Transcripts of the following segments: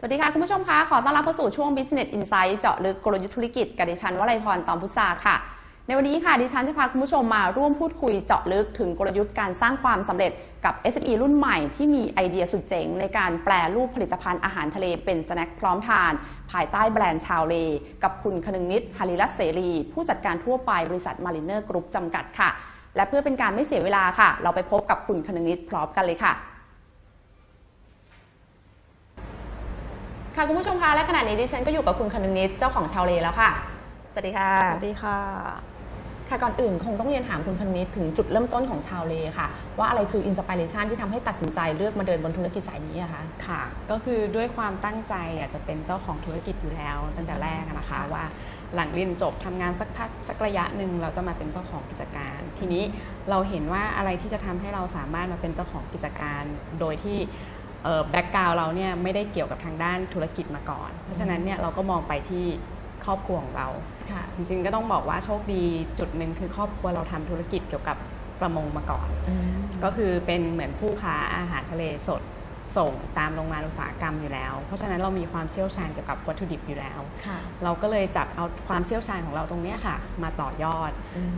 สวัสดีค่ะคุณผู้ชมคะขอต้อนรับเข้าสู่ช่วง Business Insight เจาะลึกกลยุทธ์ธุรกิจกับดิฉันวลัยพรตอมพุทราค่ะ ในวันนี้ค่ะดิฉันจะพาคุณผู้ชมมาร่วมพูดคุยเจาะลึกถึงกลยุทธ์การสร้างความสำเร็จกับ SME รุ่นใหม่ที่มีไอเดียสุดเจ๋งในการแปลรูปผลิตภัณฑ์อาหารทะเลเป็นสแน็คพร้อมทาน ภายใต้แบรนด์ชาวเล กับคุณคนึงนิดฮาริรัตเสรี ผู้จัดการทั่วไปบริษัทมาริเนอร์กรุ๊ปจำกัดค่ะ และเพื่อเป็นการไม่เสียเวลาค่ะ เราไปพบกับคุณคนึงนิดพร้อมกันเลยค่ะ ค่ะคุณผู้ชมคะและขณะนี้ดิฉันก็อยู่กับคุณคนึงนิดเจ้าของชาวเลแล้วค่ะ สวัสดีค่ะ สวัสดีค่ะ ค่ะก่อนอื่นคงต้องเรียนถามคุณคนึงนิดถึงจุดเริ่มต้นของชาวเลค่ะ ว่าอะไรคืออินสปิเรชันที่ทำให้ตัดสินใจเลือกมาเดินบนธุรกิจสายนี้อะคะค่ะ ก็คือด้วยความตั้งใจอยากจะเป็นเจ้าของธุรกิจอยู่แล้วตั้งแต่แรกอะนะคะว่าหลังเรียนจบทำงานสักพักสักระยะหนึ่งเราจะมาเป็นเจ้าของกิจการ ทีนี้เราเห็นว่าอะไรที่จะทำให้เราสามารถมาเป็นเจ้าของกิจการ โดยที่ แบ็กกราวเราเนี่ยไม่ได้เกี่ยวกับทางด้านธุรกิจมาก่อน เพราะฉะนั้นเนี่ยเราก็มองไปที่ครอบครัวของเราค่ะจริงๆก็ต้องบอกว่าโชคดีจุดหนึ่งคือครอบครัวเราทำธุรกิจเกี่ยวกับประมงมาก่อน ก็คือเป็นเหมือนผู้ค้าอาหารทะเลสด ส่งตามโรงงานอุตสาหกรรมอยู่แล้ว เพราะฉะนั้นเรามีความเชี่ยวชาญเกี่ยวกับวัตถุดิบอยู่แล้วค่ะเราก็เลยจับเอาความเชี่ยวชาญของเราตรงเนี้ยค่ะ มาต่อยอด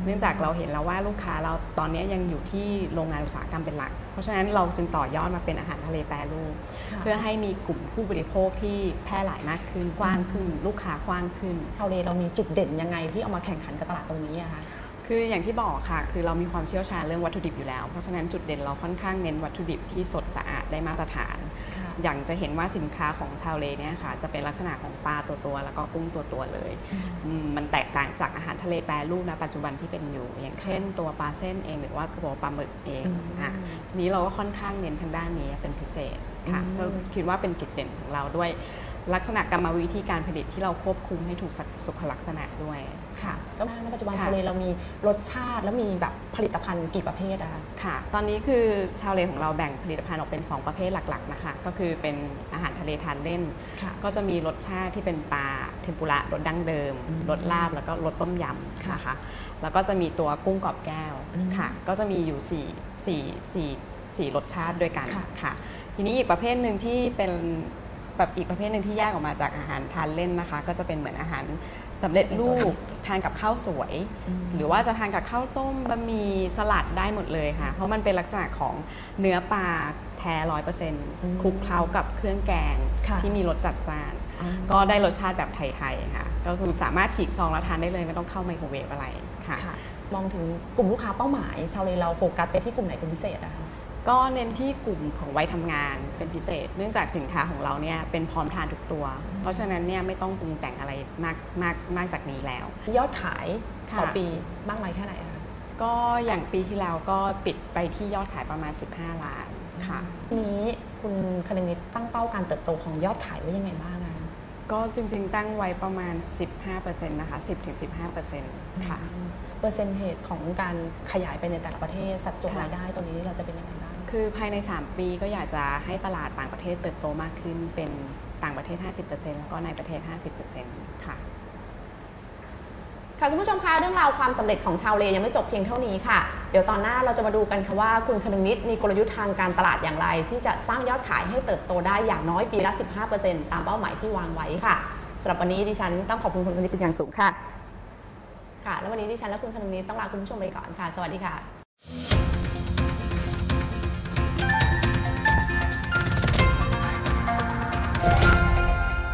เนื่องจากเราเห็นแล้วว่าลูกค้าเราตอนนี้ยังอยู่ที่โรงงานอุตสาหกรรมเป็นหลัก เพราะฉะนั้นเราจึงต่อยอดมาเป็นอาหารทะเลแปรรูป เพื่อให้มีกลุ่มผู้บริโภคที่แพร่หลายมากขึ้นกว้างขึ้น ลูกค้ากว้างขึ้นชาวเลเรามีจุดเด่นยังไงที่เอามาแข่งขันกับตลาดตรงนี้อะคะ คืออย่างที่บอกค่ะ คือเรามีความเชี่ยวชาญเรื่องวัตถุดิบอยู่แล้ว เพราะฉะนั้นจุดเด่นเราค่อนข้างเน้นวัตถุดิบที่สดสะอาดได้มาตรฐาน อย่างจะเห็นว่าสินค้าของชาวเลเนี่ยค่ะ จะเป็นลักษณะของปลาตัวตัวๆแล้วก็กุ้งตัวตัวๆเลยอืมมันแตกต่างจากอาหารทะเลแปรรูปนะปัจจุบันที่เป็นอยู่ อย่างเช่น ตัวปลาเส้นเองหรือว่าตัวปลาหมึกเองอืมอะทีนี้เราก็ค่อนข้างเน้นทางด้านนี้เป็นพิเศษค่ะอืมก็คิดว่าเป็นจุดเด่นของเราด้วย ลักษณะกรรมวิธีการผลิตที่เราควบคุมให้ถูกสุขลักษณะด้วยค่ะก็ในปัจจุบันค่ะชาวเลเรามีรสชาติแล้วมีแบบผลิตภัณฑ์กี่ประเภทอะคะค่ะ ตอนนี้คือชาวเลของเราแบ่งผลิตภัณฑ์ออกเป็น 2 ประเภทหลักๆนะคะก็คือเป็นอาหารทะเลทานเล่นค่ะก็จะมีรสชาติที่เป็นปลาเทมปุระรสดั้งเดิมอืมรสลาบแล้วก็รสต้มยำค่ะนะคะแล้วก็จะมีตัวกุ้งกรอบแก้วอืมค่ะ ก็จะมีอยู่4 4 4 4รสชาติด้วยกันค่ะค่ะ ทีนี้อีกประเภทหนึ่งที่เป็น แบบอีกประเภทหนึ่งที่แยกออกมาจากอาหารทานเล่นนะคะ ก็จะเป็นเหมือนอาหารสำเร็จรูปทานกับข้าวสวย หรือว่าจะทานกับข้าวต้มบะหมี่สลัดได้หมดเลยค่ะ เพราะมันเป็นลักษณะของเนื้อปลาแท้ร้อยเปอร์เซ็นต์อืมคลุกเคล้ากับเครื่องแกงค่ะที่มีรสจัดจ้าน ก็ได้รสชาติแบบไทยๆค่ะ ก็คือสามารถฉีกซองแล้วทานได้เลยไม่ต้องเข้าไมโครเวฟอะไรค่ะค่ะมองถึงกลุ่มลูกค้าเป้าหมาย ชาวเลเราโฟกัสไปที่กลุ่มไหนเป็นพิเศษอะคะ ก็เน้นที่กลุ่มของวัยทำงานเป็นพิเศษ เนื่องจากสินค้าของเราเนี่ยเป็นพร้อมทานทุกตัว เพราะฉะนั้นเนี่ยไม่ต้องปรุงแต่งอะไรมากมากมากจากนี้แล้ว ยอดขายต่อค่ะ ปีมากน้อยแค่ไหนอะคะก็อย่างปีที่แล้วก็ปิดไปที่ยอดขายประมาณ 15 ล้านค่ะ ทีนี้คุณคนึงนิดตั้งเป้าการเติบโตของยอดขายไว้ยังไงบ้างอะก็จริงๆ ตั้งไว้ประมาณ 15%นะคะ 10-15%ค่ะ เปอร์เซ็นต์เหตุของการขยายไปในแต่ละประเทศสัดส่วนค่ะ รายได้ตรงนี้เราจะเป็นยังไงบ้าง คือภายใน 3 ปีก็อยากจะให้ตลาดต่างประเทศเติบโตมากขึ้นเป็นต่างประเทศ 50%แล้วก็ในประเทศ 50%ค่ะ ค่ะคุณผู้ชมคะเรื่องราวความสำเร็จของชาวเลยังไม่จบเพียงเท่านี้ค่ะ เดี๋ยวตอนหน้าเราจะมาดูกันค่ะว่าคุณคนึงนิดมีกลยุทธ์ทางการตลาดอย่างไร ที่จะสร้างยอดขายให้เติบโตได้อย่างน้อยปีละ 15%ตามเป้าหมายที่วางไว้ค่ะสำหรับวันนี้ดิฉันต้องขอบคุณคุณคนึงนิดเป็นอย่างสูงค่ะ ค่ะ แล้ววันนี้ดิฉันและคุณคนึงนิดต้องลาคุณผู้ชมไปก่อนค่ะ สวัสดีค่ะ